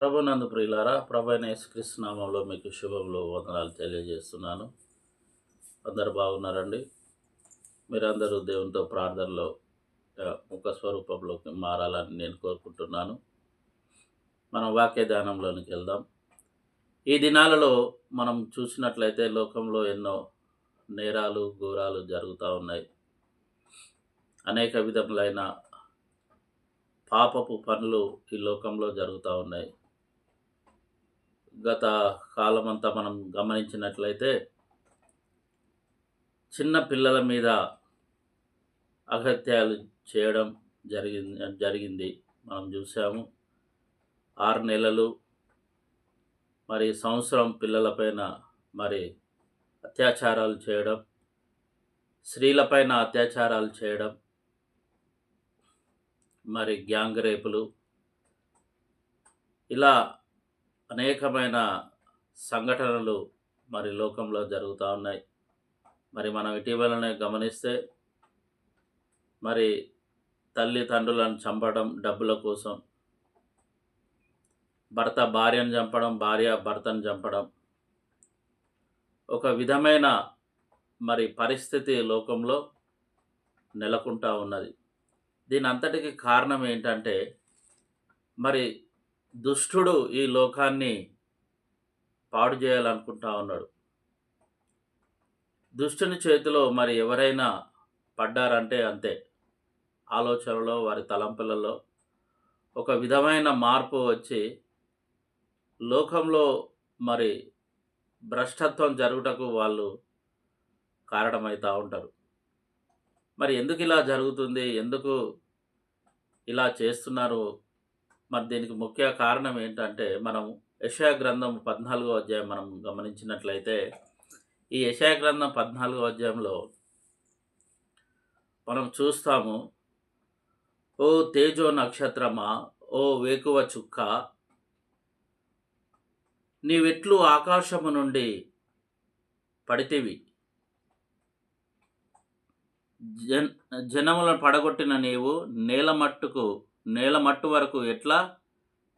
ప్రభునందు ప్రియులారా ప్రభైన యేసుకృష్ణనామంలో నామంలో మీకు శుభములు వందనాలు తెలియజేస్తున్నాను. అందరు బాగున్నారండి? మీరందరూ దేవునితో ప్రార్థనలో ముఖ స్వరూపంలోకి మారాలని నేను కోరుకుంటున్నాను. మనం వాక్య ధ్యానంలోనికి వెళ్దాం. ఈ దినాలలో మనం చూసినట్లయితే లోకంలో ఎన్నో నేరాలు ఘోరాలు జరుగుతూ ఉన్నాయి. అనేక విధములైన పాపపు పనులు ఈ లోకంలో జరుగుతూ ఉన్నాయి. గత కాలమంతా మనం గమనించినట్లయితే చిన్న పిల్లల మీద అగత్యాలు చేయడం జరిగింది జరిగింది. మనం చూసాము. ఆరు నెలలు మరి సంవత్సరం పిల్లలపైన మరి అత్యాచారాలు చేయడం స్త్రీలపైన అత్యాచారాలు చేయడం మరి గ్యాంగ్ రేపులు ఇలా అనేకమైన సంఘటనలు మరి లోకంలో జరుగుతూ ఉన్నాయి. మరి మనం ఇటీవలనే గమనిస్తే మరి తల్లిదండ్రులను చంపడం డబ్బుల కోసం భర్త భార్యను చంపడం భార్య భర్తను చంపడం ఒక విధమైన మరి పరిస్థితి లోకంలో నెలకొంటా ఉన్నది. దీని అంతటికి కారణం ఏంటంటే మరి దుష్టుడు ఈ లోకాన్ని పాడు చేయాలనుకుంటా ఉన్నాడు. దుష్టుని చేతిలో మరి ఎవరైనా పడ్డారంటే అంతే. ఆలోచనలో వారి తలంపులలో ఒక విధమైన మార్పు వచ్చి లోకంలో మరి భ్రష్టత్వం జరుగుటకు వాళ్ళు కారణమవుతూ ఉంటారు. మరి ఎందుకు ఇలా జరుగుతుంది? ఎందుకు ఇలా చేస్తున్నారు? మరి దీనికి ముఖ్య కారణం ఏంటంటే మనం యశా గ్రంథం పద్నాలుగో అధ్యాయం మనం గమనించినట్లయితే ఈ యశా గ్రంథం పద్నాలుగో అధ్యాయంలో మనం చూస్తాము ఓ తేజో నక్షత్రమా ఓ వేకువ చుక్క నీవెట్లు ఆకాశము నుండి పడితివి. జన్ జనములను పడగొట్టిన నీవు నేల మట్టుకు నేల మట్టు వరకు ఎట్లా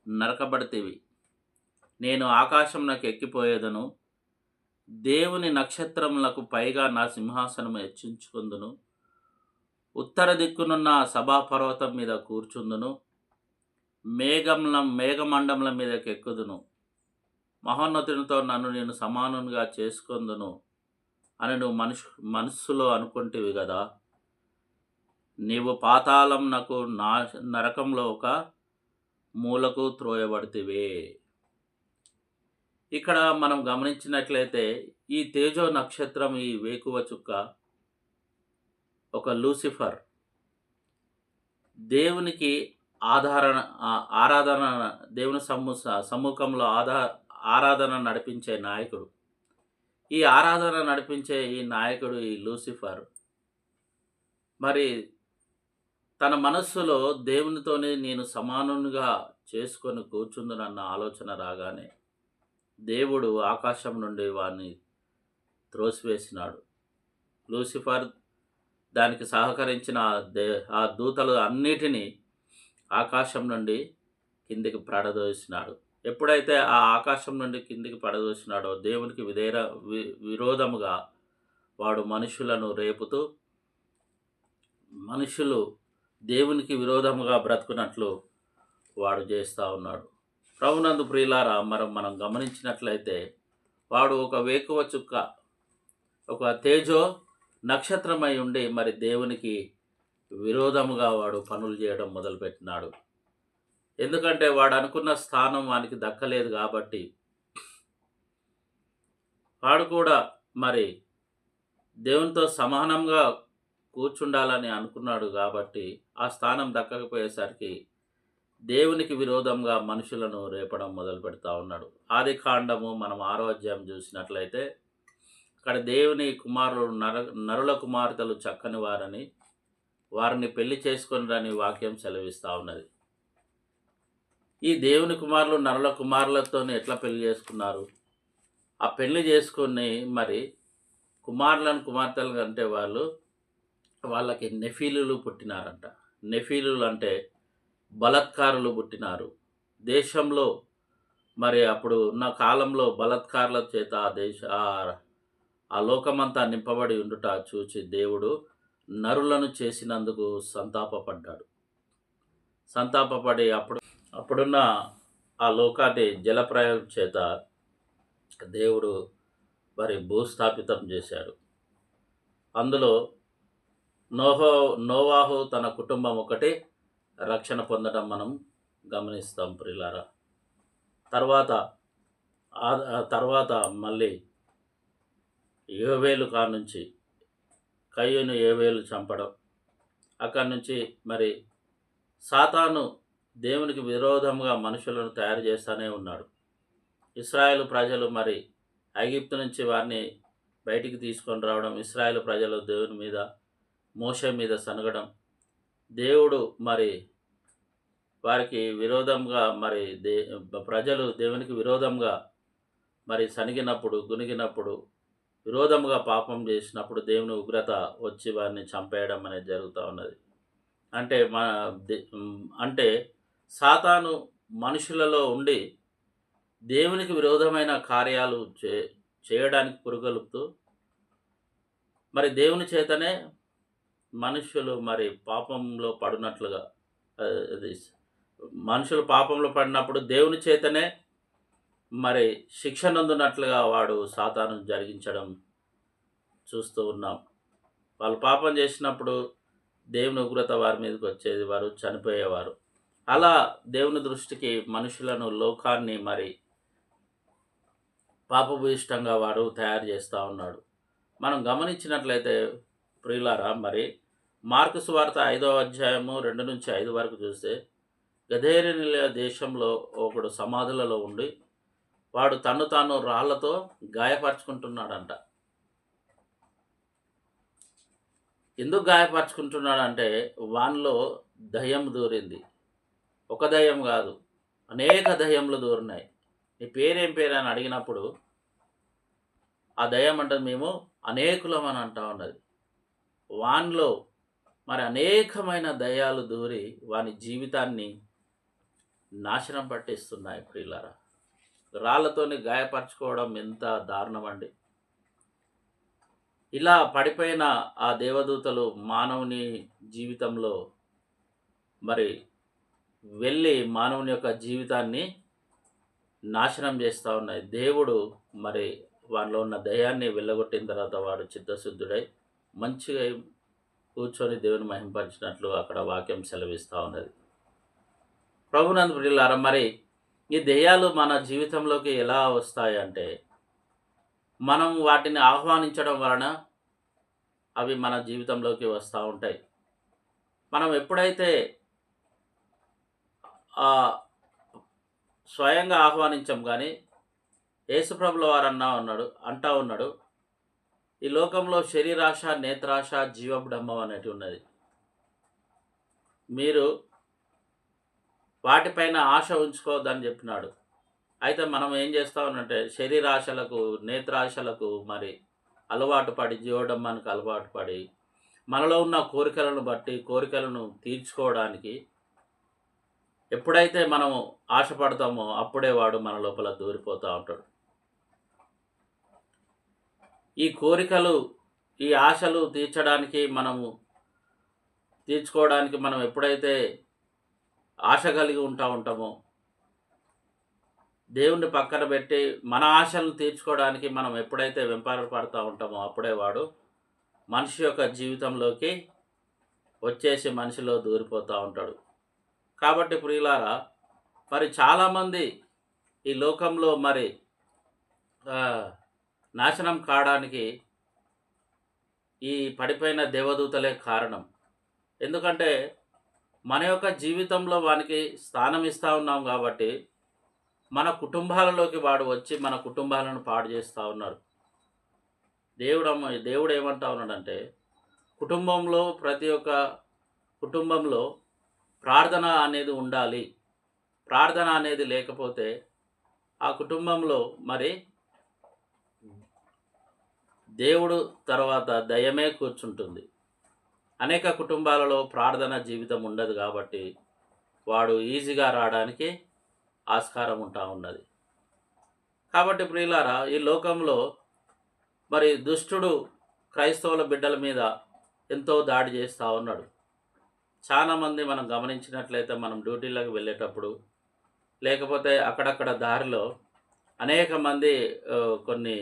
నరకబడితేవి. నేను ఆకాశంలోకి ఎక్కిపోయేదను దేవుని నక్షత్రములకు పైగా నా సింహాసనము హెచ్చించుకుందును ఉత్తర దిక్కునున్న సభాపర్వతం మీద కూర్చుందును మేఘంల మేఘమండముల మీదకి ఎక్కుదును. మహోన్నతునితో నన్ను నేను సమానునిగా చేసుకుందును అని నువ్వు మనుషు మనస్సులో అనుకుంటేవి కదా. నీవు పాతాళం నాకు నా నరకంలో ఒక మూలకు త్రోయబడితివే. ఇక్కడ మనం గమనించినట్లయితే ఈ తేజో నక్షత్రం ఈ వేకువ చుక్క ఒక లూసిఫర్. దేవునికి ఆధారణ ఆరాధన దేవుని సమ్ము సమ్ముఖంలో ఆధా ఆరాధన నడిపించే నాయకుడు. ఈ ఆరాధన నడిపించే ఈ నాయకుడు ఈ లూసిఫర్. మరి తన మనస్సులో దేవునితోనే నేను సమానునిగా చేసుకొని కూర్చుందునన్న ఆలోచన రాగానే దేవుడు ఆకాశం నుండి వారిని త్రోసివేసినాడు. లూసిఫర్ దానికి సహకరించిన దే ఆ దూతలు అన్నిటినీ ఆకాశం నుండి కిందికి పడదోసినాడు. ఎప్పుడైతే ఆ ఆకాశం నుండి కిందికి పడదోసినాడో దేవునికి విధేర వి విరోధముగా వాడు మనుషులను రేపుతూ మనుషులు దేవునికి విరోధముగా బ్రతుకున్నట్లు వాడు చేస్తూ ఉన్నాడు. ప్రభునందు ప్రియులారా మనం మనం గమనించినట్లయితే వాడు ఒక వేకువ చుక్క ఒక తేజో నక్షత్రమై ఉండి మరి దేవునికి విరోధముగా వాడు పనులు చేయడం మొదలుపెట్టినాడు. ఎందుకంటే వాడు అనుకున్న స్థానం వానికి దక్కలేదు కాబట్టి వాడు కూడా మరి దేవునితో సమానంగా కూర్చుండాలని అనుకున్నాడు కాబట్టి ఆ స్థానం దక్కకపోయేసరికి దేవునికి విరోధంగా మనుషులను రేపడం మొదలు పెడతా ఉన్నాడు. ఆది కాండము మనం ఆరో అధ్యాయం చూసినట్లయితే అక్కడ దేవుని కుమారులు నర నరుల కుమార్తెలు చక్కని వారని వారిని పెళ్ళి చేసుకొనిరని వాక్యం సెలవిస్తూ ఉన్నది. ఈ దేవుని కుమారులు నరుల కుమారులతో ఎట్లా పెళ్ళి చేసుకున్నారు? ఆ పెళ్ళి చేసుకుని మరి కుమారులను కుమార్తెలు అంటే వాళ్ళు వాళ్ళకి నెఫీలులు పుట్టినారంట. నెఫీలులు అంటే బలత్కారులు పుట్టినారు. దేశంలో మరి అప్పుడు ఉన్న కాలంలో బలత్కారుల చేత ఆ దేశ ఆ- లోకమంతా నింపబడి ఉండుట చూచి దేవుడు నరులను చేసినందుకు సంతాపపడ్డాడు. సంతాపపడి అప్పుడు అప్పుడున్న ఆ లోకాన్ని జలప్రయం చేత దేవుడు మరి భూస్థాపితం చేశాడు. అందులో నోహో నోవాహు తన కుటుంబం ఒకటి. రక్షణ పొందడం మనం గమనిస్తాం ప్రిలారా. తర్వాత తర్వాత మళ్ళీ ఏవేలు కా నుంచి కయ్యను ఏవేలు చంపడం. అక్కడి నుంచి మరి సాతాను దేవునికి విరోధంగా మనుషులను తయారు చేస్తూనే ఉన్నాడు. ఇస్రాయేల్ ప్రజలు మరి ఐగిప్తు నుంచి వారిని బయటికి తీసుకొని రావడం ఇస్రాయేల్ ప్రజలు దేవుని మీద మోస మీద సనగడం. దేవుడు మరి వారికి విరోధంగా మరి దే ప్రజలు దేవునికి విరోధంగా మరి సనిగినప్పుడు గునిగినప్పుడు విరోధముగా పాపం చేసినప్పుడు దేవుని ఉగ్రత వచ్చి వారిని చంపేయడం అనేది జరుగుతూ ఉన్నది. అంటే మన దే- అంటే సాతాను మనుషులలో ఉండి దేవునికి విరోధమైన కార్యాలు చే చేయడానికి పురుగొలుపుతూ మరి దేవుని చేతనే మనుషులు మరి పాపంలో పడినట్లుగా అది మనుషులు పాపంలో పడినప్పుడు దేవుని చేతనే మరి శిక్ష నందునట్లుగా వాడు సాతాను జరిగించడం చూస్తూ ఉన్నాం. వాళ్ళు పాపం చేసినప్పుడు దేవుని ఉగ్రత వారి మీదకి వచ్చేది వారు చనిపోయేవారు. అలా దేవుని దృష్టికి మనుషులను లోకాన్ని మరి పాపభూయిష్టంగా వారు తయారు చేస్తూ ఉన్నాడు. మనం గమనించినట్లయితే ప్రియులారా మరి మార్కు సువార్త ఐదో అధ్యాయము రెండు నుంచి ఐదు వరకు చూస్తే గధేరినిల దేశంలో ఒకడు సమాధులలో ఉండి వాడు తను తాను రాళ్ళతో గాయపరుచుకుంటున్నాడంట. ఎందుకు గాయపరుచుకుంటున్నాడంటే వానిలో దయ్యం దూరింది. ఒక దయ్యం కాదు అనేక దయ్యములు దూరినాయి. నీ పేరేం పేరు అని అడిగినప్పుడు ఆ దయ్యం అంటే మేము అనేకులం అని అంటా ఉన్నది. వాన్లో మరి అనేకమైన దయాలు దూరి వాని జీవితాన్ని నాశనం పట్టిస్తున్నాయి ప్రియులరా. రాళ్ళతోని గాయపరచుకోవడం ఎంత దారుణం అండి ఇలా పడిపోయిన ఆ దేవదూతలు మానవుని జీవితంలో మరి వెళ్ళి మానవుని యొక్క జీవితాన్ని నాశనం చేస్తూ ఉన్నాయి. దేవుడు మరి వానిలో ఉన్న దయాన్ని వెళ్ళగొట్టిన తర్వాత వాడు చిత్తశుద్ధుడై మంచిగా కూర్చొని దేవుని మహింపరిచినట్లు అక్కడ వాక్యం సెలవిస్తూ ఉన్నది. ప్రభునందు ప్రియులారా మరి ఈ దెయ్యాలు మన జీవితంలోకి ఎలా వస్తాయి అంటే మనం వాటిని ఆహ్వానించడం వలన అవి మన జీవితంలోకి వస్తూ ఉంటాయి. మనం ఎప్పుడైతే స్వయంగా ఆహ్వానించాం కానీ యేసుప్రభుల వారు అన్నా ఉన్నాడు అంటా ఉన్నాడు ఈ లోకంలో శరీరాశ నేత్రాశ జీవబ్రహ్మం అనేటి ఉన్నది. మీరు వాటిపైన ఆశ ఉంచుకోవద్దని చెప్పినాడు. అయితే మనం ఏం చేస్తామనంటే శరీరాశలకు నేత్రాశలకు మరి అలవాటు పడి జీవడమ్మానికి అలవాటు పడి మనలో ఉన్న కోరికలను బట్టి కోరికలను తీర్చుకోవడానికి ఎప్పుడైతే మనము ఆశపడతామో అప్పుడే వాడు మన లోపల దూరిపోతూ ఉంటాడు. ఈ కోరికలు ఈ ఆశలు తీర్చడానికి మనము తీర్చుకోవడానికి మనం ఎప్పుడైతే ఆశ కలిగి ఉంటా ఉంటామో దేవుణ్ణి పక్కన పెట్టి మన ఆశలను తీర్చుకోవడానికి మనం ఎప్పుడైతే వెంపడపడుతూ ఉంటామో అప్పుడే వాడు మనిషి యొక్క జీవితంలోకి వచ్చేసి మనిషిలో దూరిపోతూ ఉంటాడు. కాబట్టి ప్రియులారా మరి చాలామంది ఈ లోకంలో మరి నాశనం కావడానికి ఈ పడిపోయిన దేవదూతలే కారణం. ఎందుకంటే మన యొక్క జీవితంలో వానికి స్థానం ఇస్తూ ఉన్నాం కాబట్టి మన కుటుంబాలలోకి వాడు వచ్చి మన కుటుంబాలను పాడు చేస్తూ ఉన్నాడు దేవుడు దేవుడు ఏమంటా ఉన్నాడంటే కుటుంబంలో ప్రతి ఒక్క కుటుంబంలో ప్రార్థన అనేది ఉండాలి. ప్రార్థన అనేది లేకపోతే ఆ కుటుంబంలో మరి దేవుడు తర్వాత దయమే కూర్చుంటుంది. అనేక కుటుంబాలలో ప్రార్థన జీవితం ఉండదు కాబట్టి వాడు ఈజీగా రావడానికి ఆస్కారం ఉంటా ఉన్నది. కాబట్టి ప్రియులారా ఈ లోకంలో మరి దుష్టుడు క్రైస్తవుల బిడ్డల మీద ఎంతో దాడి చేస్తూ ఉన్నాడు. చాలామంది మనం గమనించినట్లయితే మనం డ్యూటీలకు వెళ్ళేటప్పుడు లేకపోతే అక్కడక్కడ దారిలో అనేక మంది కొన్ని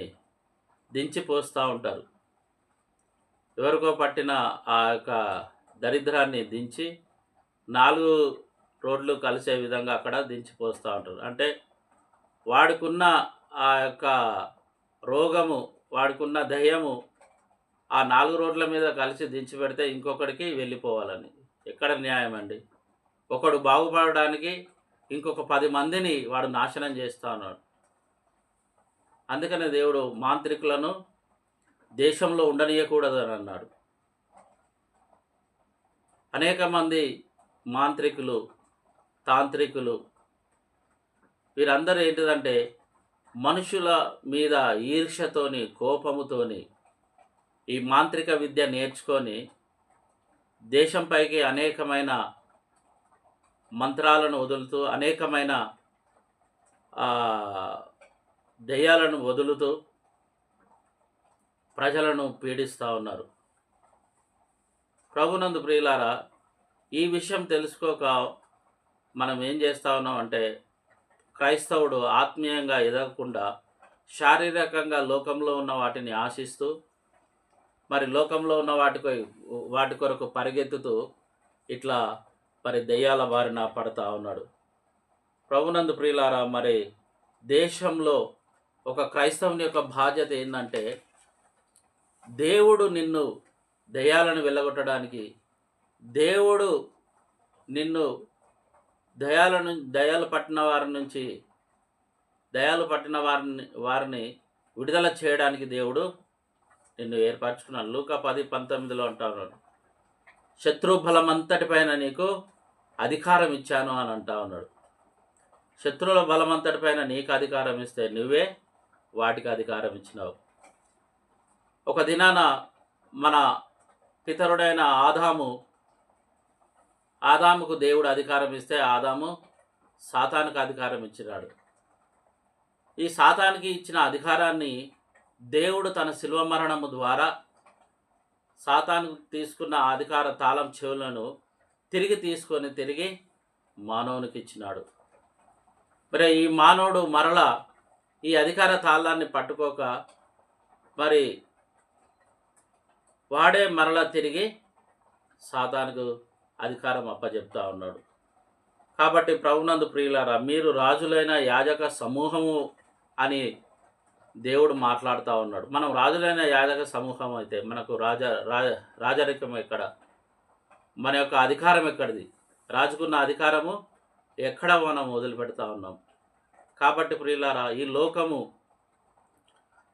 దించి పోస్తూ ఉంటారు. ఎవరికో పట్టిన ఆ యొక్క దరిద్రాన్ని దించి నాలుగు రోడ్లు కలిసే విధంగా అక్కడ దించి పోస్తూ ఉంటారు. అంటే వాడికున్న ఆ యొక్క రోగము వాడికున్న దయ్యము ఆ నాలుగు రోడ్ల మీద కలిసి దించి పెడితే ఇంకొకడికి వెళ్ళిపోవాలని. ఎక్కడ న్యాయం అండి? ఒకడు బాగుపడడానికి ఇంకొక పది మందిని వాడు నాశనం చేస్తా ఉన్నాడు. అందుకనే దేవుడు మాంత్రికులను దేశంలో ఉండనీయకూడదు అని అన్నాడు అనేక మంది మాంత్రికులు తాంత్రికులు వీరందరూ ఏంటిదంటే మనుషుల మీద ఈర్ష్యతోని కోపముతోని ఈ మాంత్రిక విద్య నేర్చుకొని దేశంపైకి అనేకమైన మంత్రాలను వదులుతూ అనేకమైన దెయ్యాలను వదులుతూ ప్రజలను పీడిస్తూ ఉన్నారు. ప్రభునందు ప్రియులారా ఈ విషయం తెలుసుకోక మనం ఏం చేస్తూ ఉన్నాం అంటే క్రైస్తవుడు ఆత్మీయంగా ఎదగకుండా శారీరకంగా లోకంలో ఉన్న వాటిని ఆశిస్తూ మరి లోకంలో ఉన్న వాటికి వాటి కొరకు పరిగెత్తుతూ ఇట్లా మరి దెయ్యాల బారిన పడతా ఉన్నాడు. ప్రభునందు ప్రియులారా మరి దేశంలో ఒక క్రైస్తవుని యొక్క బాధ్యత ఏంటంటే దేవుడు నిన్ను దయాలను వెళ్ళగొట్టడానికి దేవుడు నిన్ను దయాలను దయాలు పట్టిన వారి నుంచి దయాలు పట్టిన వారిని వారిని విడుదల చేయడానికి దేవుడు నిన్ను ఏర్పరచుకున్నాడు. లూక పది పంతొమ్మిదిలో అంటాడు శత్రుబలం అంతటిపైన నీకు అధికారం ఇచ్చాను అని అంటా ఉన్నాడు. శత్రువుల బలమంతటిపైన నీకు అధికారం ఇస్తే నువ్వే వాటికి అధికారం ఇచ్చినావు. ఒక దినాన మన పితరుడైన ఆదాము ఆదాముకు దేవుడు అధికారం ఇస్తే ఆదాము సాతానికి అధికారం ఇచ్చినాడు. ఈ సాతానికి ఇచ్చిన అధికారాన్ని దేవుడు తన శిల్వ మరణము ద్వారా సాతాను తీసుకున్న అధికార తాళం చెవులను తిరిగి తీసుకొని తిరిగి మానవునికి ఇచ్చినాడు మరి ఈ మానవుడు మరల ఈ అధికార తాళాన్ని పట్టుకోక మరి వాడే మరలా తిరిగి సాతానుకు అధికారం అప్పచెప్తా ఉన్నాడు. కాబట్టి ప్రభునందు ప్రియులారా మీరు రాజులైన యాజక సమూహము అని దేవుడు మాట్లాడుతూ ఉన్నాడు. మనం రాజులైన యాజక సమూహం అయితే మనకు రాజ రాజరికం ఎక్కడ? మన యొక్క అధికారం ఎక్కడిది? రాజుకున్న అధికారము ఎక్కడ మనం వదిలిపెడతా ఉన్నాం? కాబట్టి ప్రియులారా ఈ లోకము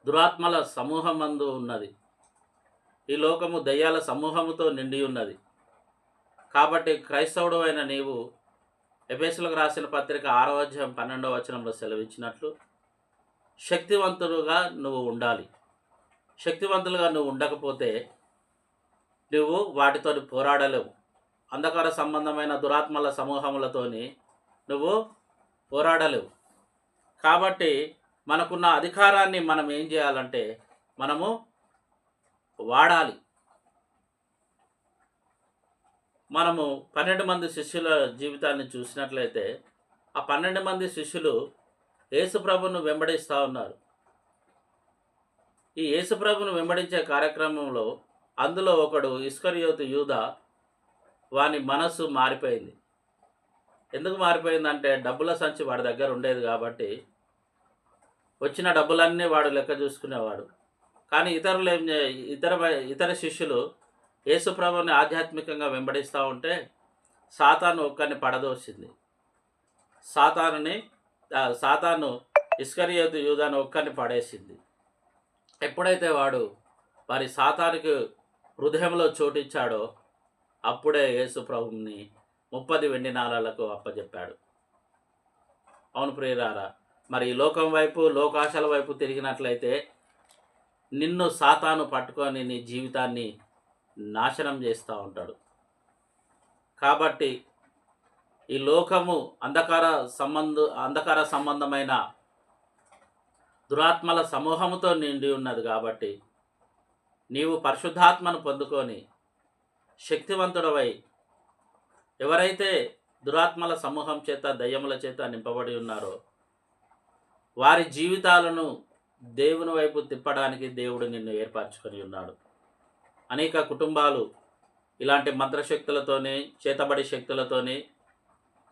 దురాత్మల సమూహం అందు ఉన్నది. ఈ లోకము దయ్యాల సమూహముతో నిండి ఉన్నది. కాబట్టి క్రైస్తవుడు అయిన నీవు ఎఫెసులకు రాసిన పత్రిక ఆరో అధ్యాయం పన్నెండవ వచనంలో సెలవిచ్చినట్లు శక్తివంతుడుగా నువ్వు ఉండాలి. శక్తివంతులుగా నువ్వు ఉండకపోతే నువ్వు వాటితో పోరాడలేవు. అంధకార సంబంధమైన దురాత్మల సమూహములతోని నువ్వు పోరాడలేవు. కాబట్టి మనకున్న అధికారాన్ని మనం ఏం చేయాలంటే మనము వాడాలి. మనము పన్నెండు మంది శిష్యుల జీవితాన్ని చూసినట్లయితే ఆ పన్నెండు మంది శిష్యులు యేసుప్రభును వెంబడిస్తూ ఉన్నారు. ఈ యేసుప్రభును వెంబడించే కార్యక్రమంలో అందులో ఒకడు ఇస్కరియోతు యూద వాని మనస్సు మారిపోయింది. ఎందుకు మారిపోయిందంటే డబ్బుల సంచి వాడి దగ్గర ఉండేది కాబట్టి వచ్చిన డబ్బులన్నీ వాడు లెక్క చూసుకునేవాడు. కానీ ఇతరులు ఏం ఇతర ఇతర శిష్యులు యేసుప్రభుని ఆధ్యాత్మికంగా వెంబడిస్తూ ఉంటే సాతాను ఒక్కరిని పడదోసింది. సాతానుని సాతాను ఇస్కరియోతు యూదాను ఒక్కరిని పడేసింది. ఎప్పుడైతే వాడు వారి సాతానికి హృదయంలో చోటిచ్చాడో అప్పుడే యేసు ప్రభుని ముప్పది వెండి నాళాలకు అప్పజెప్పాడు. అవును ప్రియరారా మరి ఈ లోకం వైపు లోకాశాల వైపు తిరిగినట్లయితే నిన్ను సాతాను పట్టుకొని నీ జీవితాన్ని నాశనం చేస్తూ ఉంటాడు. కాబట్టి ఈ లోకము అంధకార సంబంధ అంధకార సంబంధమైన దురాత్మల సమూహముతో నిండి ఉన్నది కాబట్టి నీవు పరిశుద్ధాత్మను పొందుకొని శక్తివంతుడవై ఎవరైతే దురాత్మల సమూహం చేత దయ్యముల చేత నింపబడి ఉన్నారో వారి జీవితాలను దేవుని వైపు తిప్పడానికి దేవుడు నిన్ను ఏర్పరచుకొని ఉన్నాడు. అనేక కుటుంబాలు ఇలాంటి మంత్రశక్తులతోనే చేతబడి శక్తులతోనే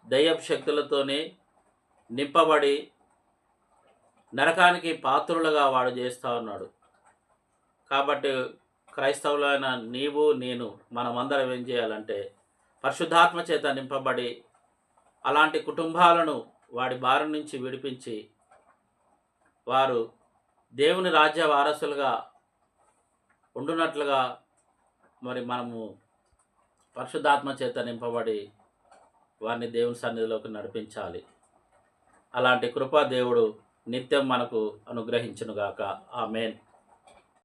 దయ్యపు శక్తులతోనే నింపబడి నరకానికి పాత్రులుగా వాడు చేస్తూ ఉన్నాడు. కాబట్టి క్రైస్తవులైన నీవు నేను మనమందరం ఏం చేయాలంటే పరిశుద్ధాత్మ చేత నింపబడి అలాంటి కుటుంబాలను వాడి బారి నుంచి విడిపించి వారు దేవుని రాజ్య వారసులుగా ఉండునట్లుగా మరి మనము పరిశుద్ధాత్మ చేత నింపబడి వారిని దేవుని సన్నిధిలోకి నడిపించాలి. అలాంటి కృపా దేవుడు నిత్యం మనకు అనుగ్రహించునుగాక. మెయిన్